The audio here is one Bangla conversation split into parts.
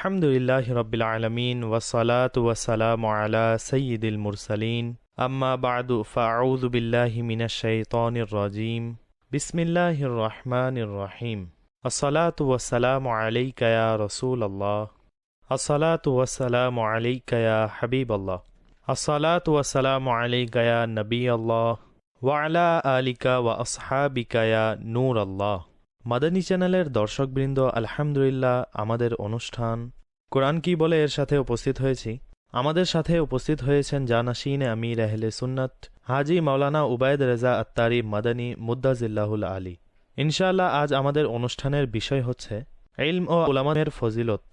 আলহামদুলিল্লাহ রবিল আলমিন ওয়াসালাত ওয়াসালাম আলা সঈদুল মুরসালিন আম্মা বাদু ফাউযু বিল্লাহি মিনাশ শাইতানির রাজিম বিসমিল্লাহির রহমানির রহিম আসসালাতু ওয়াসসালামু আলাইকা ইয়া রাসূলুল্লাহ আসসালাতু ওয়াসসালামু আলাইকা ইয়া হাবিবাল্লাহ আসসালাতু ওয়াসসালামু আলাইকা ইয়া নবিয়াল্লাহ ওয়া আলা আলিকা ওয়া আসহাবিকা ইয়া নূর আল্লাহ মাদানী চ্যানেলের দর্শকবৃন্দ, আলহামদুলিল্লাহ, আমাদের অনুষ্ঠান কোরআন কি বলে এর সাথে উপস্থিত হয়েছি? আমাদের সাথে উপস্থিত হয়েছেন জানাসিন আমির আহলে সুন্নত, হাজি মাওলানা উবায়দ রেজা আত্তারি মাদানী মুদ্দাজিল্লাহুল আলী। ইনশাআল্লাহ আজ আমাদের অনুষ্ঠানের বিষয় হচ্ছে, ইলম ও উলামানের ফজিলত।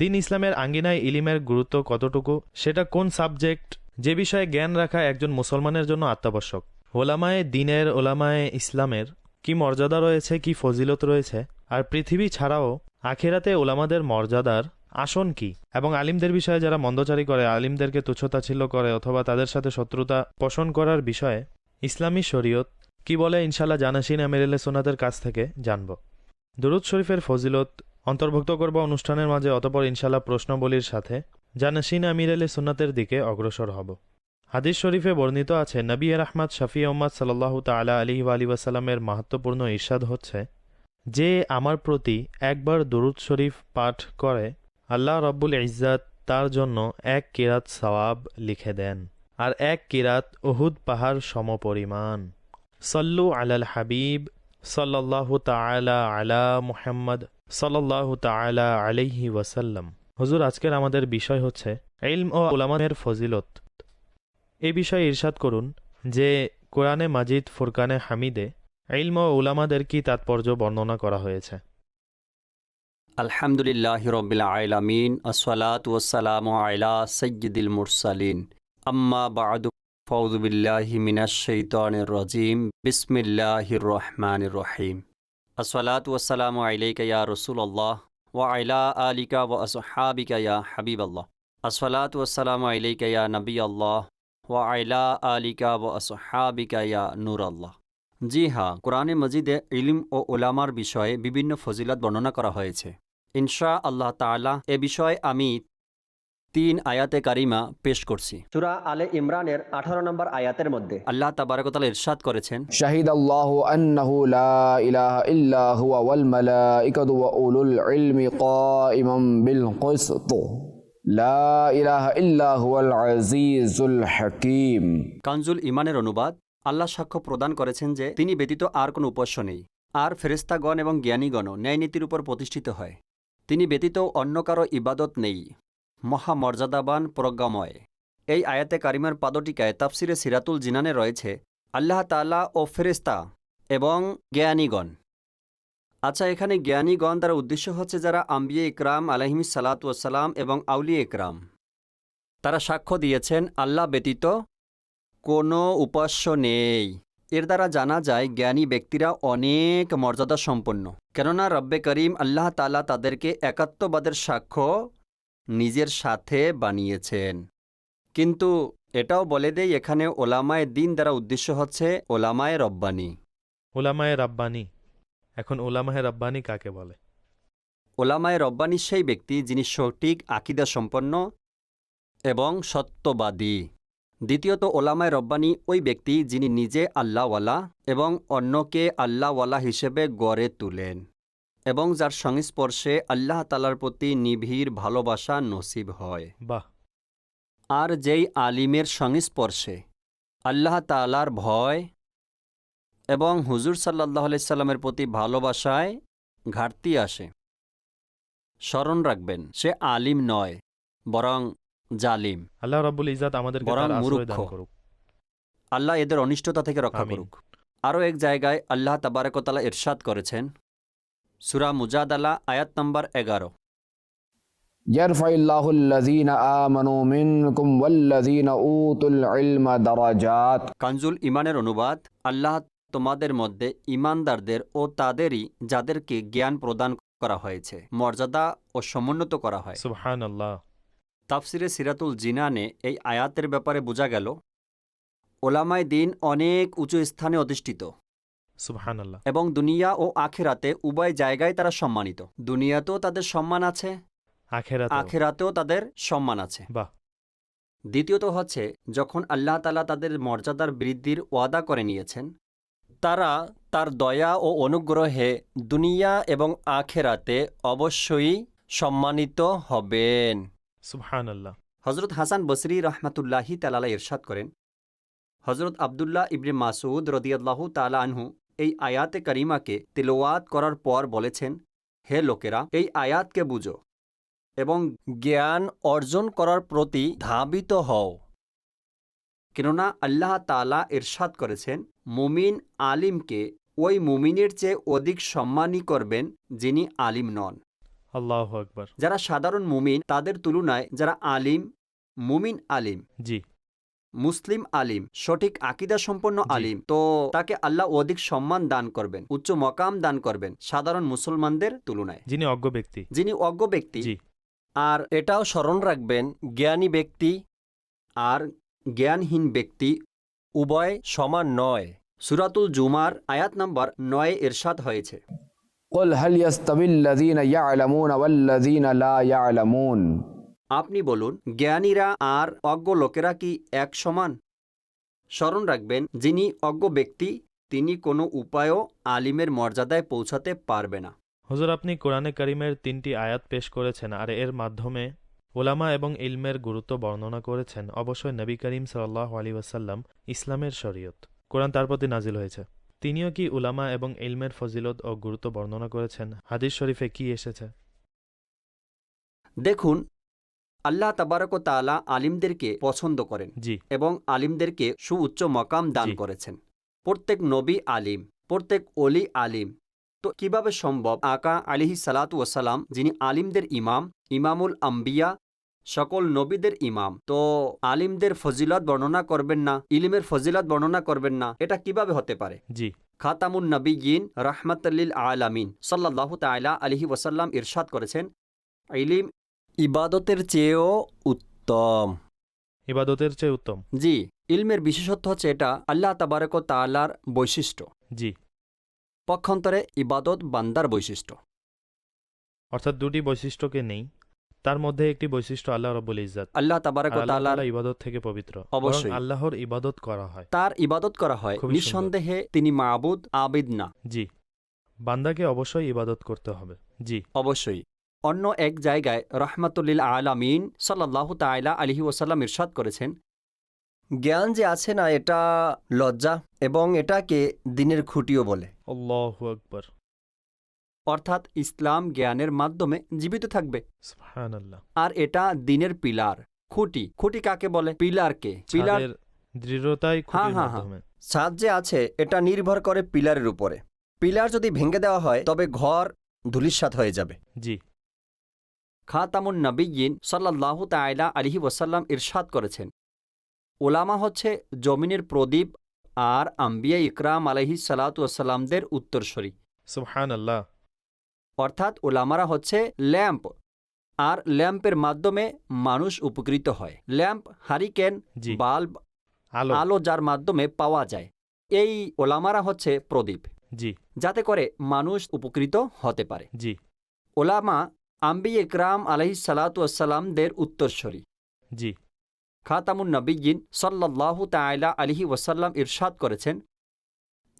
দিন ইসলামের আঙ্গিনায় ইলিমের গুরুত্ব কতটুকু, সেটা কোন সাবজেক্ট, যে বিষয়ে জ্ঞান রাখা একজন মুসলমানের জন্য অত্যাবশ্যক ওলামায়ে দিনের, ওলামায়ে ইসলামের কি মর্যাদা রয়েছে, কি ফজিলত রয়েছে, আর পৃথিবী ছাড়াও আখেরাতে ওলামাদের মর্যাদার আসন কি? এবং আলিমদের বিষয়ে যারা মন্দচারী করে, আলিমদেরকে তুচ্ছতাচ্ছিল্য করে অথবা তাদের সাথে শত্রুতা পোষণ করার বিষয়ে ইসলামী শরীয়ত কি বলে ইনশাল্লাহ জানাসিন আমিরুল্লাহ সোনাদের কাছ থেকে জানব। দুরুদ শরীফের ফজিলত অন্তর্ভুক্ত করব অনুষ্ঠানের মাঝে, অতপর ইনশাল্লাহ প্রশ্নবলীর সাথে জানাসিন আমির আলী সুন্নাতের দিকে অগ্রসর হব। হাদিস শরীফে বর্ণিত আছে, নবী আহমদ শফি আহম্মদ সাল্লাহ তালা আলী আলী ওয়াসাল্লামের মাহাত্মপূর্ণ ইরশাদ হচ্ছে, যে আমার প্রতি একবার দরুদ শরীফ পাঠ করে আল্লাহ রব্বুল ইজ্জাত তার জন্য এক কিরাত সওয়াব লিখে দেন, আর এক কিরাত উহুদ পাহাড় সমপরিমাণ। সল্লু আলাল হাবিব সাল্লাল্লাহু তাআলা আলা মুহাম্মদ সাল্লাল্লাহু তাআলা আলাইহি ওয়াসাল্লাম। হুজুর, আজকের আমাদের বিষয় হচ্ছে ইলম ও উলামানের ফজিলত। এই বিষয়ে ইরশাদ করুন যে কোরআনে মাজিদ, ফুরকানে হামিদে ইলম ও উলামাদের কি তাৎপর্য বর্ণনা করা হয়েছে। আলহামদুলিল্লাহ রবিল আলামিন, আসসালাত ওয়াসালাম আলা সৈয়দুল মুরসালিন। আম্মা বাদু ফৌজুবিল্লাহি মিনাশ শৈতানির রাজিম, বিসমিল্লাহির রহমানির রহিম। আসসালাত ওয়াসালাম আলাইকা ইয়া রাসূলুল্লাহ, ওয়া আলা আলিকা ওয়া আসহাবিকা ইয়া হাবিবাল্লাহ। আসসালাত ওয়াসালাম আলাইকা ইয়া নবিয়াল্লাহ, ওয়া আলা আলিকা ওয়া আসহাবিকা ইয়া নূরাল্লাহ। জি হ্যাঁ কোরআনে মজিদে ইলিম ও ওলামার বিষয়ে বিভিন্ন ফজিলত বর্ণনা করা হয়েছে। ইনশা আল্লাহ তালা এ বিষয়ে আমি তিন আয়াতে কারিমা পেশ করছি। সুরা আলে ইমরানের আঠারো নম্বর আয়াতের মধ্যে। আল্লাহ তাবারকতাল ইরশাদ করেছেন শাহিদ আল্লাহ আন্নাহু লা ইলাহা ইল্লা হুয়া ওয়াল মালাইকাতু ওয়া উলুল ইলমি কাইমাম বিল কিসত। লা ইলাহা ইল্লাহু আজিজুল হাকীম। কানজুল ইমানের অনুবাদ আল্লাহ সাক্ষ্য প্রদান করেছেন যে তিনি ব্যতীত আর কোনো উপাস্য নেই। আর ফেরেস্তাগণ এবং জ্ঞানীগণও ন্যায়নীতির উপর প্রতিষ্ঠিত হয়। তিনি ব্যতীত অন্য কারও ইবাদত নেই। মহামর্যাদাবান প্রজ্ঞাময়। এই আয়াতে কারিমার পাদটিকায় তাফসিরে সিরাতুল জিনানে রয়েছে, আল্লাহ তাআলা ও ফেরেস্তা এবং জ্ঞানীগণ। আচ্ছা এখানে জ্ঞানীগণ দ্বারা উদ্দেশ্য হচ্ছে যারা আম্বিয়ে ইকরাম আলহিম সালাতাম এবং আউলিয়া ইকরাম। তারা সাক্ষ্য দিয়েছেন, আল্লাহ ব্যতীত কোনো উপাস্য নেই। এর দ্বারা জানা যায় জ্ঞানী ব্যক্তিরা অনেক মর্যাদা সম্পন্ন। কেননা রব্বে করিম আল্লাহ তালা তাদেরকে একাত্মবাদের সাক্ষ্য নিজের সাথে বানিয়েছেন। কিন্তু এটাও বলে দেই এখানে ওলামায় দিন দ্বারা উদ্দেশ্য হচ্ছে ওলামায় রব্বানি। ওলামায় রাব্বানি? এখন ওলামায়ে রাব্বানি কাকে বলে? ওলামায় রব্বানি সেই ব্যক্তি যিনি সঠিক আকিদা সম্পন্ন এবং সত্যবাদী। দ্বিতীয়ত ওলামায় রব্বানি ওই ব্যক্তি যিনি নিজে আল্লাহওয়ালা এবং অন্যকে আল্লাহওয়ালা হিসেবে গড়ে তুলেন এবং যার সংস্পর্শে আল্লাহ তালার প্রতি নিবিড় ভালোবাসা নসিব হয়। বাহ। আর যেই আলিমের সংস্পর্শে আল্লাহ তালার ভয় এবং হুজুর সাল্লাহ সাল্লামের প্রতি ভালোবাসায় ঘাটতি আসে স্মরণ রাখবেন সে আলিম নয় বরং জালিম আল্লাহ রাব্বুল ইজাত আমাদেরকে বরং তার আশ্রয় দান মূর্খ। করুক আল্লাহ এদের অনিষ্টতা থেকে রক্ষা আমিন। করুক আরও এক জায়গায় আল্লাহ তাবারকতালা ইরশাদ করেছেন সুরা মুজাদালা আয়াত নম্বর এগারো يرفع الله الذين آمنوا منكم والذين أوتوا العلم درجات কানজুল ইমানের অনুবাদ আল্লাহ তোমাদের মধ্যে ইমানদারদের ও তাদেরই যাদেরকে জ্ঞান প্রদান করা হয়েছে মর্যাদা ও সমুন্নত করা হয় সুবহান আল্লাহ তাফসিরে সিরাতুল জিনানে এই আয়াতের ব্যাপারে বোঝা গেল ওলামায় দিন অনেক উঁচু স্থানে অধিষ্ঠিত। এবং দুনিয়া ও আখেরাতে উভয় জায়গায় তারা সম্মানিত। দুনিয়াতেও তাদের সম্মান আছে আখেরাতেও। তাদের সম্মান আছে। বাহ। দ্বিতীয়ত হচ্ছে যখন আল্লাহ তালা তাদের মর্যাদার বৃদ্ধির ওয়াদা করে নিয়েছেন তারা তার দয়া ও অনুগ্রহে দুনিয়া এবং আখেরাতে অবশ্যই সম্মানিত হবেন। সুবহান আল্লাহ হজরত হাসান বসরি রহমাতুল্লাহি তালালা ইরশাদ করেন হজরত আবদুল্লাহ ইবনে মাসুদ রদিয়াল্লাহু তালা আনহু এই আয়াতে করিমাকে তিলওয়াত করার পর বলেছেন, হে লোকেরা, এই আয়াতকে বুঝো এবং জ্ঞান অর্জন করার প্রতি ধাবিত হও। কেননা আল্লাহ তালা ইরশাদ করেছেন, মুমিন আলিমকে ওই মুমিনের চেয়ে অধিক সম্মানই করবেন যিনি আলিম নন। আল্লাহ আকবার। যারা সাধারণ মুমিন তাদের তুলনায় যারা আলিম মুমিন আলিম জি। মুসলিম আলিম সঠিক আকিদা সম্পন্ন আলিম তো তাকে আল্লাহ অধিক সম্মান দান করবেন উচ্চ মকাম দান করবেন সাধারণ মুসলমানদের তুলনায়। যিনি অজ্ঞ ব্যক্তি। যিনি অজ্ঞ ব্যক্তি। জি। আর এটাও স্মরণ রাখবেন জ্ঞানী ব্যক্তি আর জ্ঞানহীন ব্যক্তি উভয় সমান নয়। সুরাতুল জুমার আয়াত নম্বর নয় এরশাদ হয়েছে। কল হালিয়াস্তাবিল্লাদিনা ইয়ালামুন আওয়াল্লাদিনা লা ইয়ালামুন আপনি বলুন জ্ঞানীরা আর অজ্ঞ লোকেরা কি এক সমান? স্মরণ রাখবেন যিনি অজ্ঞ ব্যক্তি তিনি কোনো উপায়ও আলিমের মর্যাদায় পৌঁছাতে পারবে না। হজুর আপনি কোরআনে করিমের তিনটি আয়াত পেশ করেছেন আর এর মাধ্যমে ওলামা এবং ইলমের গুরুত্ব বর্ণনা করেছেন। অবশ্যই নবী করিম সাল্লাহ আলী ওয়াসাল্লাম ইসলামের শরীয়ত। কোরআন তার প্রতি নাজিল হয়েছে। তিনিও কি উলামা এবং ইলমের ফজিলত ও গুরুত্ব বর্ণনা করেছেন? হাদিস শরীফে কি এসেছে? দেখুন আল্লাহ তাবারক তালা আলিমদেরকে পছন্দ করেন জি। এবং আলিমদেরকে সুউচ্চ মকাম দান জি। করেছেন। প্রত্যেক নবী আলিম প্রত্যেক অলি আলিম। তো কীভাবে সম্ভব? আকা আলিহি সালাতু ওয়াসালাম যিনি আলিমদের ইমাম ইমামুল আম্বিয়া সকল নবীদের ইমাম। তো আলিমদের ফজিলত বর্ণনা করবেন না ইলিমের ফজিলত বর্ণনা করবেন না এটা কীভাবে হতে পারে? জি। খাতামুন নবীন রহমতুল্লিল আলামিন সাল্লাহ তাইলা আলিহি ওসাল্লাম ইরশাদ করেছেন ইলিম ইবাদতের চেয়েও উত্তম। ইবাদতের চেয়ে উত্তম। জি ইলমের বিশেষত্ব হচ্ছে এটা আল্লাহ তাবারক তালার বৈশিষ্ট্য। জি। পক্ষান্তরে ইবাদত বান্দার বৈশিষ্ট্য। অর্থাৎ দুটি বৈশিষ্ট্যকে নেই তার মধ্যে একটি বৈশিষ্ট্য আল্লাহ রব্বুল ইজ্জাত। আল্লাহ তাবারক তালার তাআলা ইবাদত থেকে পবিত্র। অবশ্যই। আল্লাহর ইবাদত করা হয়। তার ইবাদত করা হয়। নিঃসন্দেহে তিনি মাবুদ আবিদ না। জি। বান্দাকে অবশ্যই ইবাদত করতে হবে। জি। অবশ্যই। অন্য এক জায়গায় রহমাতুল্লিল আলামিন সাল্লাহ তাইলা আলহি ওসাল্লাম ইরশাদ করেছেন জ্ঞান যে আছে না এটা লজ্জা এবং এটাকে দিনের খুঁটিও বলে। আল্লাহু আকবার। অর্থাৎ ইসলাম জ্ঞানের মাধ্যমে জীবিত থাকবে। আর এটা দিনের পিলার খুঁটি। খুঁটি কাকে বলে? পিলারকে পিলার দৃঢ়তাই খুঁটির হ্যাঁ, হ্যাঁ। মাধ্যমে। ছাদ যে আছে এটা নির্ভর করে পিলারের উপরে। পিলার যদি ভেঙে দেওয়া হয় তবে ঘর ধুলিস্বাত হয়ে যাবে। জি। খাতামুন নবীন সাল্লাহ তাইলা আলিহি ওসাল্লাম ইরশাদ করেছেন। ওলামা হচ্ছে জমিনের প্রদীপ আর আম্বিয়া ইকরাম আলহি সালাতামদের উত্তরসরী। সুবহানাল্লাহ। অর্থাৎ ওলামারা হচ্ছে ল্যাম্প আর ল্যাম্পের মাধ্যমে মানুষ উপকৃত হয়। ল্যাম্প হারিকেন বাল্ব আলো। যার মাধ্যমে পাওয়া যায়। এই ওলামারা হচ্ছে প্রদীপ। জি। যাতে করে মানুষ উপকৃত হতে পারে। জি। ওলামা আম্বি ইকরাম আলহি সালাতামদের উত্তরসরী। জি। খাতামুন নবীন সাল্লাহ তাইলা আলিহি ওয়াসাল্লাম ইরশাদ করেছেন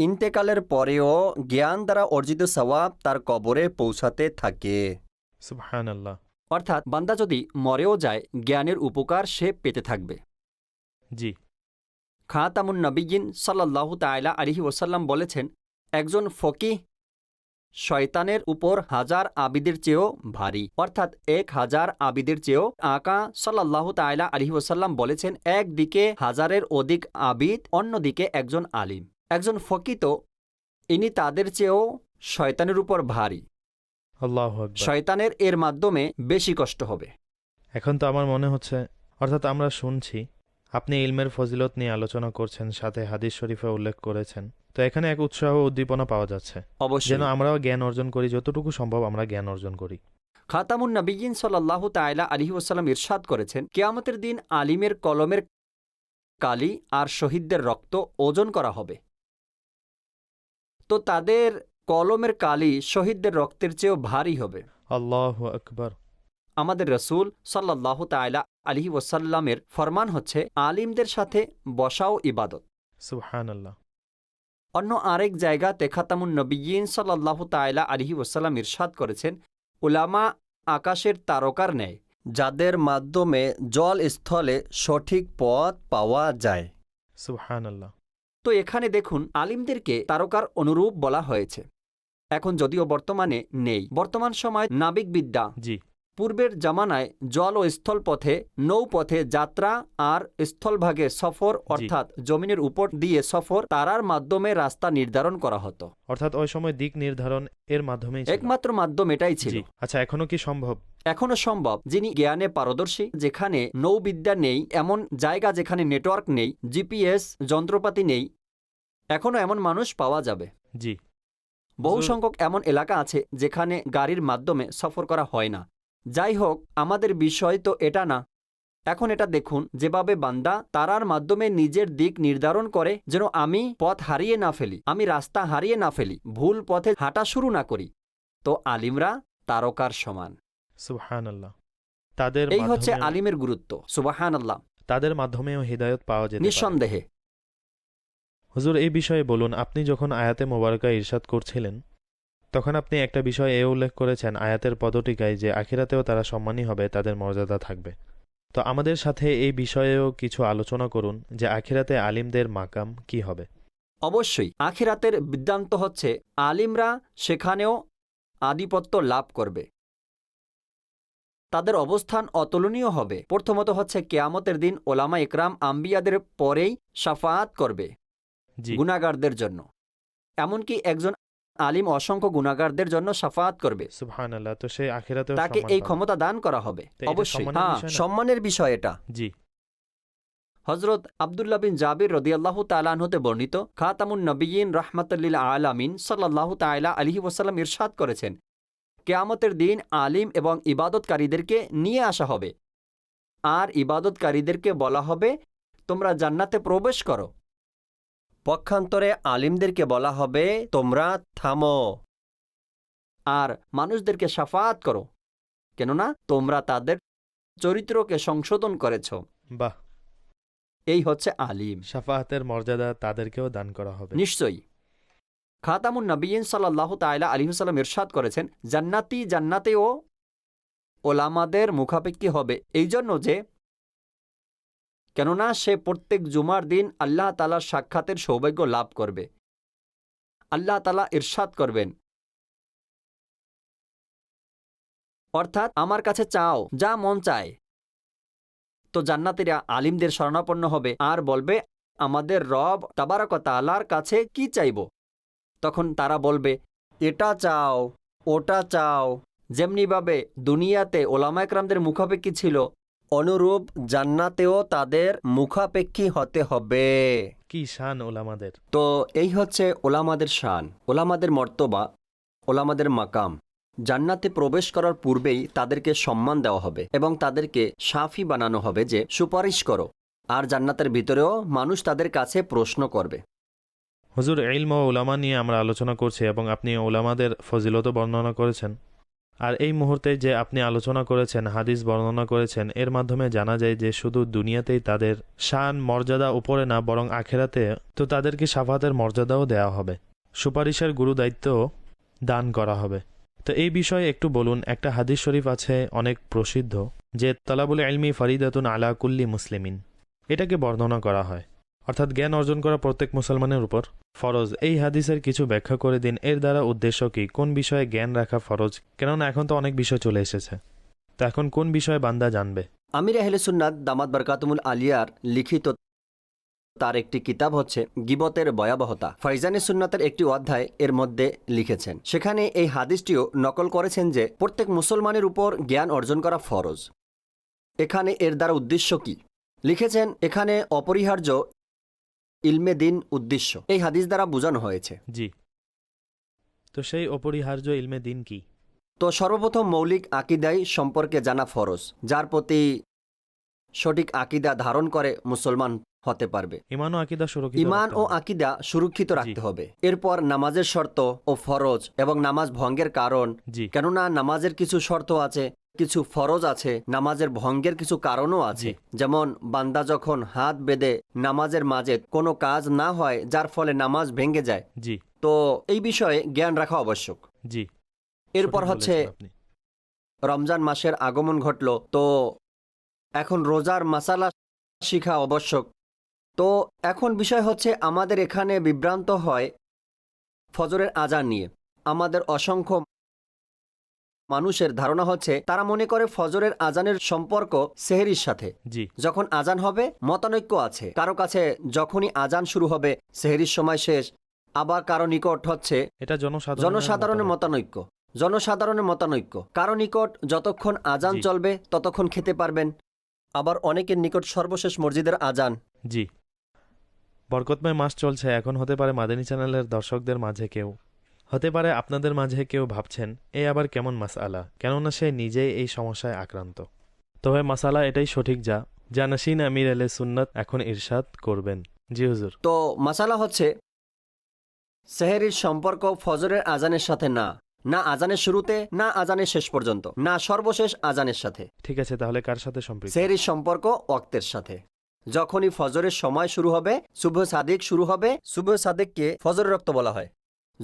ইন্তেকালের পরেও জ্ঞান দ্বারা অর্জিত সওয়াব তার কবরে পৌঁছাতে থাকে। সুবহানাল্লাহ। অর্থাৎ বান্দা যদি মরেও যায় জ্ঞানের উপকার সে পেতে থাকবে। জি। খাতামুন নবীন সাল্লাহ তাইলা আলিহি ওসাল্লাম বলেছেন একজন ফকিহ শয়তানের উপর হাজার আবিদের চেয়েও ভারী। অর্থাৎ এক হাজার আবিদের চেয়েও আকা সাল্লাহ তাইলা আলিহি ওসাল্লাম বলেছেন একদিকে হাজারের অধিক আবিদ অন্যদিকে একজন আলিম। একজন ফকিত ইনি তাদের চেয়েও শয়তানের উপর ভারী। আল্লাহু শয়তানের এর মাধ্যমে বেশি কষ্ট হবে। এখন তো আমার মনে হচ্ছে অর্থাৎ আমরা শুনছি আপনি ইলমের ফজিলত নিয়ে আলোচনা করছেন সাথে হাদিস শরীফে উল্লেখ করেছেন। তো এখানে এক উৎসাহ উদ্দীপনা পাওয়া যাচ্ছে। অবশ্যই। যেন আমরাও জ্ঞান অর্জন করি যতটুকু সম্ভব আমরা জ্ঞান অর্জন করি। খাতামুন নবীন সাল্লাহ তাইলা আলিহি ওসাল্লাম ইরশাদ করেছেন কেয়ামতের দিন আলিমের কলমের কালি আর শহীদদের রক্ত ওজন করা হবে। তো তাদের কলমের কালি শহীদদের রক্তের চেয়েও ভারী হবে। আল্লাহ আকবার। আমাদের রসুল সাল্লাহ তাইলা আলহি ওসাল্লামের ফরমান হচ্ছে আলিমদের সাথে বসাও ইবাদত। সুবহান অন্য আরেক জায়গা তেখাতামুন নবীন সাল্লাহ তাইলা আলহি ওসাল্লাম ইরশাদ করেছেন উলামা আকাশের তারকার নেয় যাদের মাধ্যমে জল স্থলে সঠিক পথ পাওয়া যায়। সুবহান আল্লাহ তো এখানে দেখুন, আলিমদেরকে তারকার অনুরূপ বলা হয়েছে। এখন যদিও বর্তমানে নেই। বর্তমান সময় নাবিক বিদ্যা জি। পূর্বের জামানায় জল ও স্থলপথে নৌপথে যাত্রা আর স্থলভাগে সফর অর্থাৎ জমিনের উপর দিয়ে সফর তারার মাধ্যমে রাস্তা নির্ধারণ করা হতো। অর্থাৎ ওই সময় দিক নির্ধারণ এর মাধ্যমেই ছিল। একমাত্র মাধ্যম এটাই ছিল। আচ্ছা এখনও কি সম্ভব? এখনও সম্ভব। যিনি জ্ঞানে পারদর্শী যেখানে নৌবিদ্যা নেই এমন জায়গা যেখানে নেটওয়ার্ক নেই জিপিএস যন্ত্রপাতি নেই এখনও এমন মানুষ পাওয়া যাবে। জি। বহু সংখ্যক এমন এলাকা আছে যেখানে গাড়ির মাধ্যমে সফর করা হয় না। যাই হোক আমাদের বিষয় তো এটা না। এখন এটা দেখুন যেভাবে বান্দা তারার মাধ্যমে নিজের দিক নির্ধারণ করে যেন আমি পথ হারিয়ে না ফেলি আমি রাস্তা হারিয়ে না ফেলি ভুল পথে হাঁটা শুরু না করি। তো আলিমরা তারকার সমান। তাদের এই হচ্ছে আলিমের গুরুত্ব সুবাহান আল্লাহ তাদের মাধ্যমেও হৃদায়ত পাওয়া যেতে পারে। নিঃসন্দেহে। হুজুর এই বিষয়ে বলুন আপনি যখন আয়াতে মোবারকা ইরশাদ করছিলেন তখন আপনি একটা বিষয় এ উল্লেখ করেছেন আয়াতের পদটিকায় যে আখিরাতেও তারা সম্মানী হবে তাদের মর্যাদা থাকবে। তো আমাদের সাথে এই বিষয়েও কিছু আলোচনা করুন যে আখিরাতে আলিমদের মাকাম কি হবে। অবশ্যই আখিরাতের বিদ্যান্ত হচ্ছে আলিমরা সেখানেও আধিপত্য লাভ করবে। তাদের অবস্থান অতুলনীয় হবে। প্রথমত হচ্ছে কেয়ামতের দিন ওলামা ইকরাম আম্বিয়াদের পরেই সাফায়াত করবে জি। গুনাগারদের জন্য। এমনকি একজন আলিম অসংখ্য গুনাগারদের জন্য সাফায়াত করবে। তো সেই তাকে এই ক্ষমতা দান করা হবে। অবশ্যই। হ্যাঁ সম্মানের বিষয় এটা। জি। হজরত আবদুল্লাহ বিন জাবির রদিয়াল্লাহ তালান হতে বর্ণিত খাতামুন নবীন রহমতুল্লিল আলামিন সাল্লাহ তাইলা আলহি ওসাল্লাম ইরশাদ করেছেন কেয়ামতের দিন আলিম এবং ইবাদতকারীদেরকে নিয়ে আসা হবে। আর ইবাদতকারীদেরকে বলা হবে তোমরা জান্নাতে প্রবেশ করো। পক্ষান্তরে আলিমদেরকে বলা হবে তোমরা থামো। আর মানুষদেরকে সাফাত করো কেননা তোমরা তাদের চরিত্রকে সংশোধন করেছ। বাহ। এই হচ্ছে আলিম। সাফাহাতের মর্যাদা তাদেরকেও দান করা হবে। নিশ্চয়ই। খাতামুন নবীন সাল্লাহ তাইলা আলিহুসাল্লাম ইরশাদ করেছেন জান্নাতি জান্নাতেও ওলামাদের মুখাপেক্ষী হবে। এই জন্য যে কেননা সে প্রত্যেক জুমার দিন আল্লাহ তালার সাক্ষাতের সৌভাগ্য লাভ করবে। আল্লাহ তালা ইরশাদ করবেন। অর্থাৎ আমার কাছে চাও, যা মন চায়। তো জান্নাতিরা আলিমদের শরণাপন্ন হবে আর বলবে, আমাদের রব তাবারক তালার কাছে কি চাইব? তখন তারা বলবে, এটা চাও, ওটা চাও। যেমনিভাবে দুনিয়াতে ওলামায়করামদের মুখাপেক্ষি ছিল অনুরূপ জান্নাতেও তাদের মুখাপেক্ষী হতে হবে। কি শান ওলামাদের। তো এই হচ্ছে ওলামাদের শান ওলামাদের মর্তবা ওলামাদের মাকাম। জান্নাতে প্রবেশ করার পূর্বেই তাদেরকে সম্মান দেওয়া হবে এবং তাদেরকে সাফি বানানো হবে যে সুপারিশ করো। আর জান্নাতের ভিতরেও মানুষ তাদের কাছে প্রশ্ন করবে। হুজুর ইলম ও ওলামা নিয়ে আমরা আলোচনা করছি এবং আপনি ওলামাদের ফজিলত বর্ণনা করেছেন। আর এই মুহূর্তে যে আপনি আলোচনা করেছেন, হাদিস বর্ণনা করেছেন, এর মাধ্যমে জানা যায় যে শুধু দুনিয়াতেই তাদের শান, মর্যাদা উপরে না, বরং আখেরাতে তো তাদেরকে সাফাতের মর্যাদাও দেওয়া হবে। সুপারিশের গুরু দায়িত্ব দান করা হবে। তো এই বিষয়ে একটু বলুন, একটা হাদিস শরীফ আছে অনেক প্রসিদ্ধ, যে তলাবুল ইলমি ফরিদাতুন আলা কুল্লি মুসলিমিন। এটাকে বর্ণনা করা হয়। অর্থাৎ জ্ঞান অর্জন করা প্রত্যেক মুসলমানের উপর ফরজ। এই হাদিসের কিছু ব্যাখ্যা করে দিন, এর দ্বারা উদ্দেশ্য কি? কোন বিষয়ে জ্ঞান রাখা ফরজ? কেননা এখন তো অনেক বিষয় চলে এসেছে। তা এখন কোন বিষয়ে বান্দা জানবে? আমির আহলে সুন্নাত দামাত বারকাতুমুল আলিয়ার লিখিত তার একটি কিতাব হচ্ছে গিবতের ভয়াবহতা। ফাইজানে সুন্নাতের একটি অধ্যায় এর মধ্যে লিখেছেন। সেখানে এই হাদিসটিও নকল করেছেন যে প্রত্যেক মুসলমানের উপর জ্ঞান অর্জন করা ফরজ। এখানে এর দ্বারা উদ্দেশ্য কি? লিখেছেন, এখানে অপরিহার্য ইলমে দিন উদ্দেশ্য। এই হাদিস দ্বারা বোঝানো হয়েছে। জি। তো সেই অপরিহার্য ইলমে দিন কি? তো সর্বপ্রথম মৌলিক আকিদাই সম্পর্কে জানা ফরজ যার প্রতি সঠিক আকিদা ধারণ করে মুসলমান হতে পারবে। ইমান ও আকিদা সুরক্ষিত ইমান রাখতে ও হবে। আকিদা সুরক্ষিত রাখতে হবে। এরপর নামাজের শর্ত ও ফরজ এবং নামাজ ভঙ্গের কারণ। জি। কেননা নামাজের কিছু শর্ত আছে কিছু ফরজ আছে নামাজের ভঙ্গের কিছু কারণও আছে। যেমন বান্দা যখন হাত বেঁধে নামাজের মাঝে কোনো কাজ না হয় যার ফলে নামাজ ভেঙে যায়। জি। তো এই বিষয়ে জ্ঞান রাখা আবশ্যক। জি। এরপর হচ্ছে রমজান মাসের আগমন ঘটল। তো এখন রোজার মাসালা শিখা আবশ্যক। তো এখন বিষয় হচ্ছে আমাদের এখানে বিভ্রান্ত হয় ফজরের আজান নিয়ে। আমাদের অসংখ্য মানুষের ধারণা হচ্ছে তারা মনে করে ফজরের আজানের সম্পর্ক সেহেরির সাথে। জি। যখন আজান হবে মতানৈক্য আছে। কারও কাছে যখনই আজান শুরু হবে সেহেরির সময় শেষ। আবার কারও নিকট হচ্ছে এটা জনসাধারণ জনসাধারণের মতানৈক্য। জনসাধারণের মতানৈক্য। কারও নিকট যতক্ষণ আজান চলবে ততক্ষণ খেতে পারবেন। আবার অনেকের নিকট সর্বশেষ মসজিদের আজান। জি। বরকতময় মাস চলছে এখন হতে পারে মাদানী চ্যানেলের দর্শকদের মাঝে কেউ। হতে পারে আপনাদের মাঝে কেউ ভাবছেন এ আবার কেমন মাসআলা কেননা সে নিজেই এই সমস্যায় আক্রান্ত। তবে মাসালা এটাই সঠিক যা জানাসিন আমির আলে সুন্নত এখন ইরশাদ করবেন। জি হুজুর। তো মাসালা হচ্ছে সেহেরির সম্পর্ক ফজরের আজানের সাথে না না আজানের শুরুতে না আজানের শেষ পর্যন্ত না সর্বশেষ আজানের সাথে। ঠিক আছে তাহলে কার সাথে সম্পৃক্ত? সেহেরির সম্পর্ক ওয়াক্তের সাথে। যখনই ফজরের সময় শুরু হবে শুভ সাদিক শুরু হবে শুভ সাদিককে ফজরের রক্ত বলা হয়।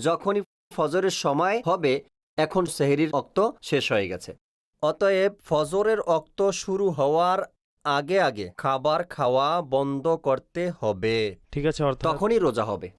যখনই ফজরের সময় হবে এখন সেহেরির অক্ত শেষ হয়ে গেছে। অতএব ফজরের অক্ত শুরু হওয়ার আগে আগে খাবার খাওয়া বন্ধ করতে হবে। ঠিক আছে তখনই রোজা হবে।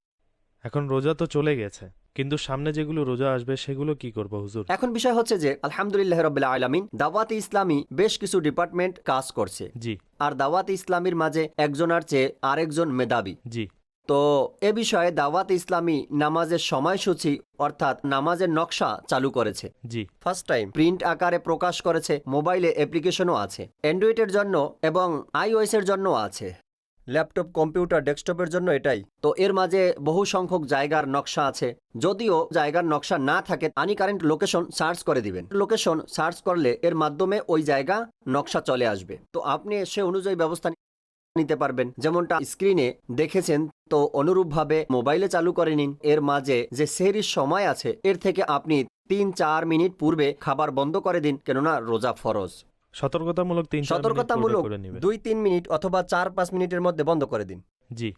এখন রোজা তো চলে গেছে। কিন্তু সামনে যেগুলো রোজা আসবে সেগুলো কি করব হুজুর? এখন বিষয় হচ্ছে যে আলহামদুলিল্লাহ রবিল্লা আলমিন দাওয়াত ইসলামী বেশ কিছু ডিপার্টমেন্ট কাজ করছে। জি। আর দাওয়াত ইসলামীর মাঝে একজনের চেয়ে আরেকজন মেধাবী। জি। তো এ বিষয়ে দাওয়াত ইসলামী নামাজের সময়সূচি অর্থাৎ নামাজের নকশা চালু করেছে। জি। ফার্স্ট টাইম প্রিন্ট আকারে প্রকাশ করেছে মোবাইলে অ্যাপ্লিকেশনও আছে। অ্যান্ড্রয়েডের জন্য এবং আইওএস এর জন্য আছে। ল্যাপটপ, কম্পিউটার, ডেস্কটপের জন্য এটাই। তো এর মাঝে বহু সংখ্যক জায়গার নকশা আছে। যদিও জায়গার নকশা না থাকে আনি কারেন্ট লোকেশন সার্চ করে দিবেন। লোকেশন সার্চ করলে এর মাধ্যমে ওই জায়গা নকশা চলে আসবে। তো আপনি সে অনুযায়ী ব্যবস্থা নিতে পারবেন। যেমনটা স্ক্রিনে দেখেছেন, তো অনুরূপভাবে মোবাইলে চালু করে নিন। এর মাঝে যে সেহরির সময় আছে, এর থেকে আপনি তিন চার মিনিট পূর্বে খাবার বন্ধ করে দিন, কেননা রোজা ফরজ। সতর্কতামূলক তিন সতর্কতামূলক দুই তিন মিনিট অথবা চার পাঁচ মিনিটের মধ্যে বন্ধ করে দিন। জি।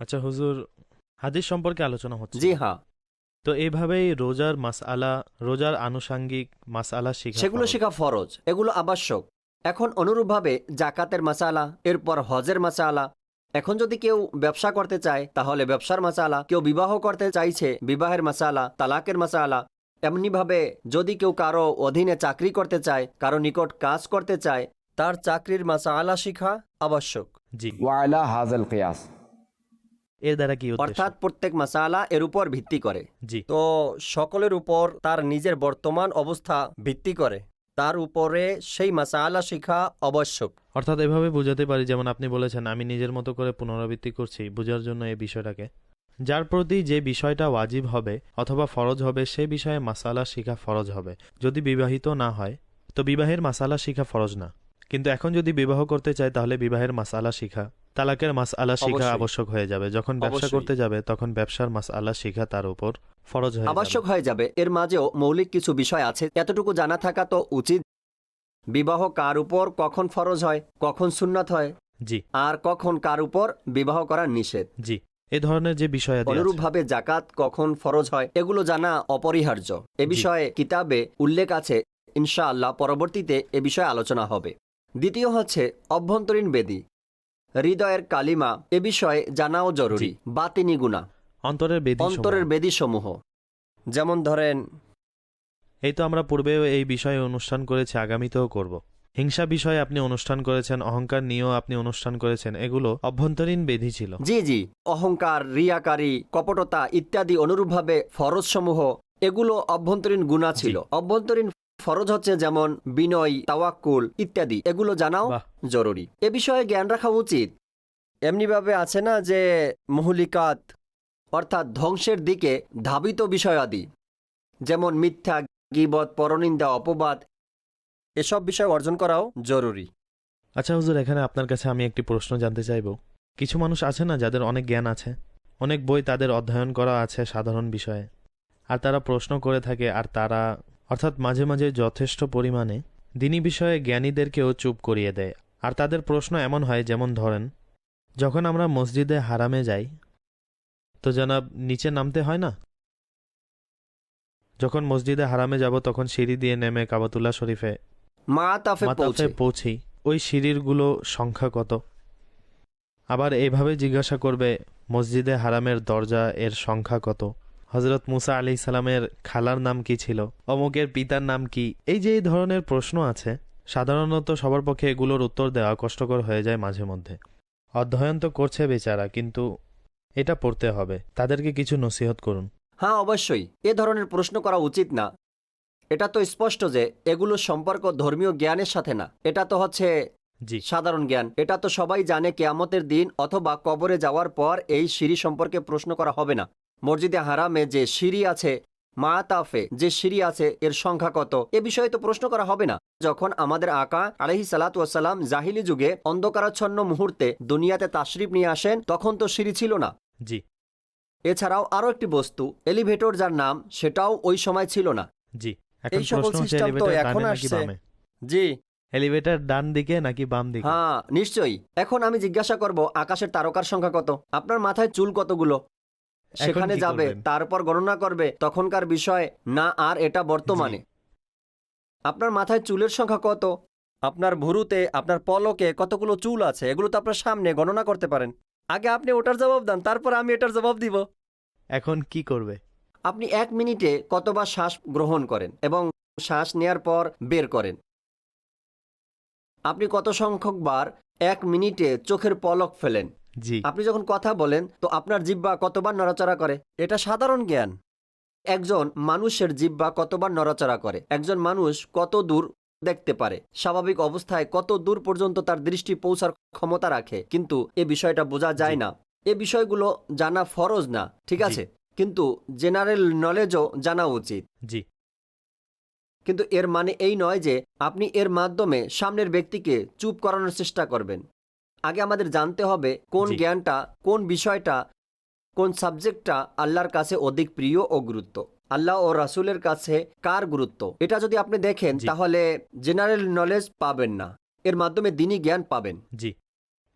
আচ্ছা হুজুর হাদিস সম্পর্কে আলোচনা হচ্ছে। জি হ্যাঁ। তো এইভাবেই রোজার মাসআলা রোজার আনুষাঙ্গিক মাসআলা শিখা সেগুলো। শেখা ফরজ এগুলো আবশ্যক। এখন অনুরূপভাবে জাকাতের মাসালা এরপর হজের মাসালা এখন যদি কেউ ব্যবসা করতে চায় তাহলে ব্যবসার মাসালা কেউ বিবাহ করতে চাইছে বিবাহের মাসালা তালাকের মাসালা এমনিভাবে যদি কেউ কারও অধীনে চাকরি করতে চায় কারও নিকট কাজ করতে চায় তার চাকরির মাসালা শিখা আবশ্যক। জি। ওয়ালা হাজাল কিয়াস। এর দ্বারা কি অর্থাৎ প্রত্যেক মাসালা এর উপর ভিত্তি করে। জি। তো সকলের উপর তার নিজের বর্তমান অবস্থা ভিত্তি করে। তার উপরে সেই মাসালা শিখা আবশ্যক। অর্থাৎ এভাবে বোঝাতে পারি যেমন আপনি বলেছেন আমি নিজের মতো করে পুনরাবৃত্তি করছি বোঝার জন্য এই বিষয়টাকে। যার প্রতি যে বিষয়টা ওয়াজিব হবে অথবা ফরজ হবে সেই বিষয়ে মাসালা শিখা ফরজ হবে। যদি বিবাহিত না হয় তো বিবাহের মাসালা শিখা ফরজ না। কিন্তু এখন যদি বিবাহ করতে চায় তাহলে বিবাহের মাসালা শিখা তালাকের মাসআলা শিখা আবশ্যক হয়ে যাবে। যখন ব্যবসা করতে যাবে তখন ব্যবসার মাসআলা শিখা তার উপর ফরজ হয়ে আবশ্যক হয়ে যাবে। এর মাঝেও মৌলিক কিছু বিষয় আছে। এতটুকু জানা থাকা তো উচিত। বিবাহ কার উপর কখন ফরজ হয় কখন সুন্নাত হয়? জি। আর কখন কার উপর বিবাহ করা নিষেধ? জি। এই ধরনের যে বিষয় অনুরূপভাবে জাকাত কখন ফরজ হয় এগুলো জানা অপরিহার্য। এ বিষয়ে কিতাবে উল্লেখ আছে ইনশাআল্লাহ পরবর্তীতে এ বিষয়ে আলোচনা হবে। দ্বিতীয় হচ্ছে অভ্যন্তরীণ বেদি। হৃদয়ের কালিমা এ বিষয়ে জানাও জরুরি জি। বাতিনি গুণা অন্তরের বেদি অন্তরের বেদিসমূহ। যেমন ধরেন এই তো আমরা পূর্বেও এই বিষয়ে অনুষ্ঠান করেছি আগামীতেও করব। হিংসা বিষয়ে আপনি অনুষ্ঠান করেছেন অহংকার নিয়েও আপনি অনুষ্ঠান করেছেন এগুলো অভ্যন্তরীণ বেধি ছিল। জি জি। অহংকার রিয়াকারী কপটতা ইত্যাদি অনুরূপভাবে ফরজসমূহ এগুলো অভ্যন্তরীণ গুণা ছিল। অভ্যন্তরীণ ফরজ হচ্ছে যেমন বিনয় তাওয়াক্কুল ইত্যাদি এগুলো জানাও জরুরি। এ বিষয়ে জ্ঞান রাখা উচিত। এমনিভাবে আছে না যে মহুলিকাত অর্থাৎ ধ্বংসের দিকে ধাবিত বিষয়াদি যেমন মিথ্যা গিবত পরনিন্দা অপবাদ এসব বিষয় অর্জন করাও জরুরি। আচ্ছা হুজুর, এখানে আপনার কাছে আমি একটি প্রশ্ন জানতে চাইব। কিছু মানুষ আছে না যাদের অনেক জ্ঞান আছে? অনেক বই তাদের অধ্যয়ন করা আছে সাধারণ বিষয়ে। আর তারা প্রশ্ন করে থাকে, আর তারা, অর্থাৎ মাঝে মাঝে যথেষ্ট পরিমাণে দিনী বিষয়ে জ্ঞানীদেরকেও চুপ করিয়ে দেয়। আর তাদের প্রশ্ন এমন হয়, যেমন ধরেন, যখন আমরা মসজিদে হারামে যাই, তো জানাব নিচে নামতে হয় না? যখন মসজিদে হারামে যাব, তখন সিঁড়ি দিয়ে নেমে কাবাতুল্লাহ শরীফে মাতাফে পৌঁছে। পৌঁছি ওই সিঁড়িরগুলো সংখ্যা কত? আবার এইভাবে জিজ্ঞাসা করবে মসজিদে হারামের দরজা এর সংখ্যা কত? হজরত মুসা আলি সালামের খালার নাম কি ছিল? অমুকের পিতার নাম কি? এই যে এই ধরনের প্রশ্ন আছে সাধারণত সবার পক্ষে এগুলোর উত্তর দেওয়া কষ্টকর হয়ে যায় মাঝে মধ্যে। অধ্যয়ন তো করছে বেচারা কিন্তু এটা পড়তে হবে। তাদেরকে কিছু নসিহত করুন। হ্যাঁ অবশ্যই। এ ধরনের প্রশ্ন করা উচিত না। এটা তো স্পষ্ট যে এগুলো সম্পর্ক ধর্মীয় জ্ঞানের সাথে না। এটা তো হচ্ছে জি। সাধারণ জ্ঞান। এটা তো সবাই জানে কেয়ামতের দিন অথবা কবরে যাওয়ার পর এই সিঁড়ি সম্পর্কে প্রশ্ন করা হবে না। মসজিদে হারামে যে সিঁড়ি আছে মা তাফে যে সিঁড়ি আছে এর সংখ্যা কত এ বিষয়ে তো প্রশ্ন করা হবে না। যখন আমাদের আকা আলহি সালাতাম জাহিলি যুগে অন্ধকারাচ্ছন্ন মুহূর্তে দুনিয়াতে তাশরিফ নিয়ে আসেন তখন তো সিঁড়ি ছিল না। জি। এছাড়াও আরও একটি বস্তু এলিভেটর যার নাম সেটাও ওই সময় ছিল না। জি। এখন এই সকল প্রশ্ন হচ্ছে system তো এখন ডানে নাকি আসছে। বামে? জি। এলিভেটর ডান দিকে নাকি বাম দিকে? হ্যাঁ নিশ্চয়ই। এখন আমি জিজ্ঞাসা করব আকাশের তারকার সংখ্যা কত? আপনার মাথায় চুল কতগুলো? সেখানে কি যাবে করবেন? তারপর গণনা করবে তখনকার বিষয় না আর এটা বর্তমানে। আপনার মাথায় চুলের সংখ্যা কত? আপনার ভুরুতে আপনার পলকে কতগুলো চুল আছে? এগুলো তো আপনার সামনে গণনা করতে পারেন। আগে আপনি ওটার জবাব দেন তারপর আমি এটার জবাব দিব। এখন কি করবে? আপনি এক মিনিটে কতবার শ্বাস গ্রহণ করেন এবং শ্বাস নেয়ার পর বের করেন? আপনি কত সংখ্যক বার এক মিনিটে চোখের পলক ফেলেন? জি। আপনি যখন কথা বলেন তো আপনার জিব্বা কতবার নড়াচড়া করে? এটা সাধারণ জ্ঞান। একজন মানুষের জিব্বা কতবার নড়াচড়া করে? একজন মানুষ কত দূর দেখতে পারে? স্বাভাবিক অবস্থায় কত দূর পর্যন্ত তার দৃষ্টি পৌঁছার ক্ষমতা রাখে? কিন্তু এ বিষয়টা বোঝা যায় না। এ বিষয়গুলো জানা ফরজ না ঠিক আছে? কিন্তু জেনারেল নলেজও জানা উচিত। জি। কিন্তু এর মানে এই নয় যে আপনি এর মাধ্যমে সামনের ব্যক্তিকে চুপ করানোর চেষ্টা করবেন। আগে আমাদের জানতে হবে কোন জ্ঞানটা কোন বিষয়টা কোন সাবজেক্টটা আল্লাহর কাছে অধিক প্রিয় ও গুরুত্ব। আল্লাহ ও রাসূলের কাছে কার গুরুত্ব? এটা যদি আপনি দেখেন তাহলে জেনারেল নলেজ পাবেন না। এর মাধ্যমে দিনই জ্ঞান পাবেন। জি।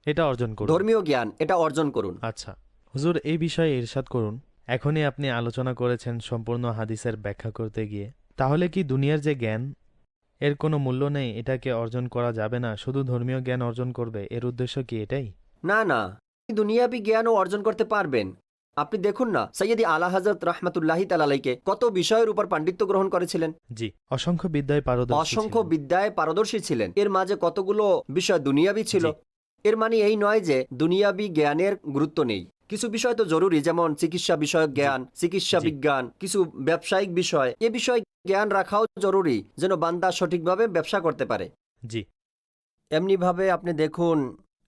এটা অর্জন করুন। ধর্মীয় জ্ঞান এটা অর্জন করুন। আচ্ছা। হুজুর এই বিষয়ে ইরশাদ করুন। এখনই আপনি আলোচনা করেছেন সম্পূর্ণ হাদিসের ব্যাখ্যা করতে গিয়ে। তাহলে কি দুনিয়ার যে জ্ঞান এর কোনো মূল্য নেই? এটাকে অর্জন করা যাবে না। শুধু ধর্মীয় জ্ঞান অর্জন করবে। এর উদ্দেশ্য কি এটাই? না না। দুনিয়াবি জ্ঞানও অর্জন করতে পারবেন। আপনি দেখুন না সৈয়দি আলা হজরত রহমতুল্লাহি তালালাইকে কত বিষয়ের উপর পাণ্ডিত্য গ্রহণ করেছিলেন। জি। অসংখ্য বিদ্যায় পারদর্শী অসংখ্য ছিলেন। বিদ্যায় পারদর্শী ছিলেন। এর মাঝে কতগুলো বিষয় দুনিয়াবি ছিল? জি। এর মানে এই নয় যে দুনিয়াবি জ্ঞানের গুরুত্ব নেই। কিছু বিষয় তো জরুরি যেমন চিকিৎসা বিষয়ক জ্ঞান চিকিৎসা বিজ্ঞান কিছু ব্যবসায়িক বিষয় এ বিষয়ে জ্ঞান রাখাও জরুরি যেন বান্দা সঠিকভাবে ব্যবসা করতে পারে। জি। এমনিভাবে আপনি দেখুন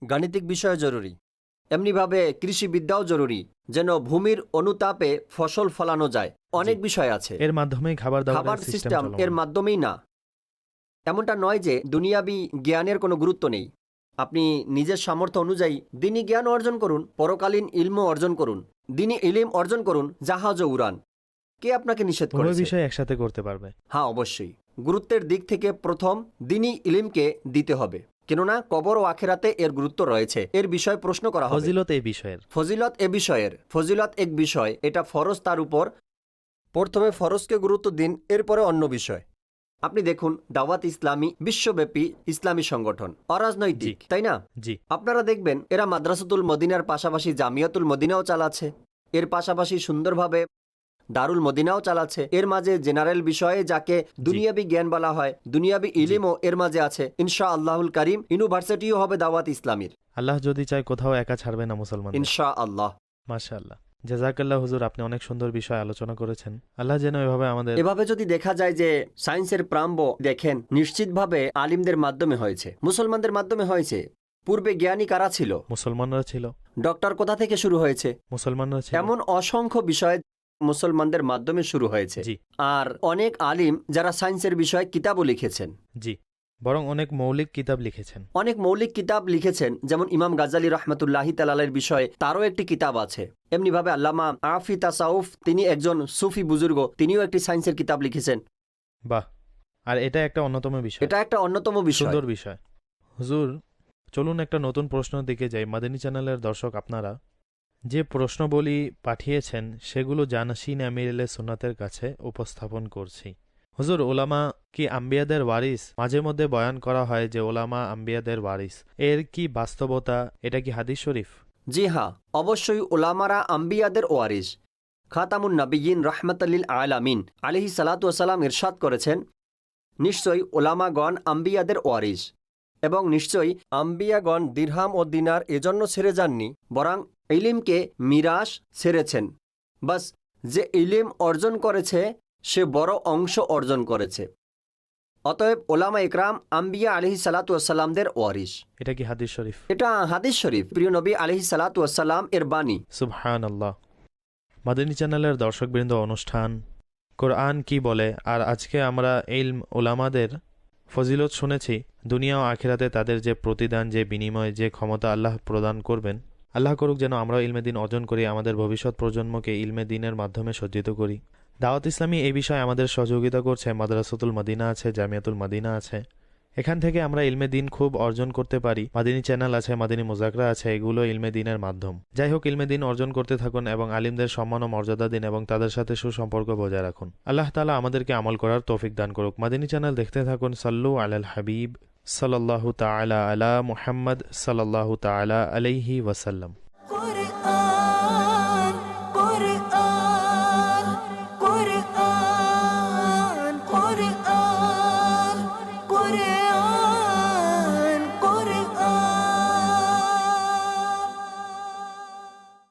গাণিতিক বিষয় জরুরি এমনিভাবে কৃষিবিদ্যাও জরুরি যেন ভূমির অনুতাপে ফসল ফলানো যায় অনেক বিষয় আছে। এর মাধ্যমে খাবার খাবার সিস্টেম সিস্টেম এর মাধ্যমেই না। এমনটা নয় যে দুনিয়াবি জ্ঞানের কোনো গুরুত্ব নেই। আপনি নিজের সামর্থ্য অনুযায়ী দিনই জ্ঞান অর্জন করুন পরকালীন ইলম অর্জন করুন দিনই ইলিম অর্জন করুন জাহাজ ও উড়ান। কে আপনাকে নিষেধ করেছে? বিষয় একসাথে করতে পারবে। হ্যাঁ অবশ্যই। গুরুত্বের দিক থেকে প্রথম দিনই ইলিমকে দিতে হবে। কেননা কবর ও আখেরাতে এর গুরুত্ব রয়েছে। এর বিষয়ে প্রশ্ন করা হবে। ফজিলত এই বিষয়ের। ফজিলত এ বিষয়ের। ফজিলত এক বিষয় এটা ফরজ তার উপর। প্রথমে ফরজকে গুরুত্ব দিন এরপরে অন্য বিষয়। আপনি দেখুন দাওয়াত ইসলামী বিশ্বব্যাপী ইসলামী সংগঠন অরাজনৈতিক তাই না? জি। আপনারা দেখবেন এরা মাদ্রাসাতুল মদিনার পাশাপাশি জামিয়াতুল মদিনাও চালাচ্ছে। এর পাশাপাশি সুন্দরভাবে দারুল মদিনাও চালাচ্ছে। এর মাঝে জেনারেল বিষয়ে যাকে দুনিয়াবি জ্ঞান বলা হয় দুনিয়াবি ইলিমও এর মাঝে আছে। ইনশা আল্লাহুল করিম ইউনিভার্সিটিও হবে দাওয়াত ইসলামীর। আল্লাহ যদি চায় কোথাও একা ছাড়বে না মুসলমান ইনশা আল্লাহ। মাশাআল্লাহ। জাজাকাল্লাহ হুজুর আপনি অনেক সুন্দর বিষয় আলোচনা করেছেন। আল্লাহ যেন এভাবে আমাদের এভাবে যদি দেখা যায় যে সায়েন্সের প্রাম্ব দেখেন নিশ্চিতভাবে আলিমদের মাধ্যমে হয়েছে। মুসলমানদের মাধ্যমে হয়েছে। পূর্বে জ্ঞানী কারা ছিল? মুসলমানরা ছিল। ডক্টর কোথা থেকে শুরু হয়েছে? মুসলমানরা ছিল। এমন অসংখ্য বিষয় মুসলমানদের মাধ্যমে শুরু হয়েছে। জি। আর অনেক আলিম যারা সায়েন্সের বিষয়ে কিতাবও লিখেছেন। জি। বরং অনেক মৌলিক কিতাব লিখেছেন। অনেক মৌলিক কিতাব লিখেছেন যেমন ইমাম গাজ্জালি রহমতুল্লাহি তালালের বিষয়ে তারও একটি কিতাব আছে। এমনিভাবে আল্লামা আফি তাসাউফ তিনি একজন সুফি বুজুর্গ তিনিও একটি সায়েন্সের কিতাব লিখেছেন। বাহ আর এটা একটা অন্যতম বিষয়। এটা একটা অন্যতম বিষয়। সুন্দর বিষয়। হুজুর চলুন একটা নতুন প্রশ্নের দিকে যাই। মাদানী চ্যানেলের দর্শক আপনারা যে প্রশ্নবলী পাঠিয়েছেন সেগুলো জানাসিন আমিরুল্লাহ সুন্নাতের কাছে উপস্থাপন করছি। হুজুর ওলামা কি আম্বিয়াদের ওয়ারিস? মাঝে মধ্যে বয়ান করা হয় যে ওলামা আম্বিয়াদের ওয়ারিস। এর কি বাস্তবতা? এটা কি হাদিস শরীফ? জি হ্যাঁ অবশ্যই ওলামারা আম্বিয়াদের ওয়ারিস। খাতামুন নবীন রহমতাল্লিল আলামিন আলিহি সালাতাম ইরশাদ করেছেন, নিশ্চয়ই ওলামাগণ আম্বিয়াদের ওয়ারিস। এবং নিশ্চয়ই আম্বিয়াগণ দিরহাম ও দিনার এজন্য ছেড়ে যাননি, বরং ইলিমকে মিরাস ছেড়েছেন। বাস, যে ইলিম অর্জন করেছে সে বড় অংশ অর্জন করেছে। অতএব ওলামা ইকরাম আম্বিয়া আলিহি সালাতামদের ওয়ারিস এটা কি হাদিস শরীফ? এটা হাদিস শরীফ। প্রিয় নবী আলহি সালাতাম এর বাণী। সুবহান আল্লাহ মাদানী চ্যানেলের দর্শকবৃন্দ অনুষ্ঠান। কোরআন কি বলে? আর আজকে আমরা ইলম ওলামাদের ফজিলত শুনেছি দুনিয়া ও আখিরাতে তাদের যে প্রতিদান যে বিনিময় যে ক্ষমতা আল্লাহ প্রদান করবেন আল্লাহ করুক যেন আমরা ইলমে দিন অর্জন করি আমাদের ভবিষ্যৎ প্রজন্মকে ইলমে দিনের মাধ্যমে সজ্জিত করি। দাওয়াত ইসলামী এই বিষয়ে আমাদের সহযোগিতা করছে, মাদ্রাসাতুল মদিনা আছে, জামিয়াতুল মদিনা আছে। এখান থেকে আমরা ইলমে দিন খুব অর্জন করতে পারি। মাদিনী চ্যানেল আছে, মাদিনী মুজাকরা আছে, এগুলো ইলমে দিনের মাধ্যম। যাই হোক, ইলমে দিন অর্জন করতে থাকুন এবং আলিমদের সম্মান ও মর্যাদা দিন এবং তাদের সাথে সুসম্পর্ক বজায় রাখুন। আল্লাহ তালা আমাদেরকে আমল করার তৌফিক দান করুক। মাদিনী চ্যানেল দেখতে থাকুন, সাল্লু আলাল হাবিব সাল্লাল্লাহু তাআলা আলা মুহাম্মদ সাল্লাল্লাহু তাআলা আলাইহি ওয়াসাল্লাম।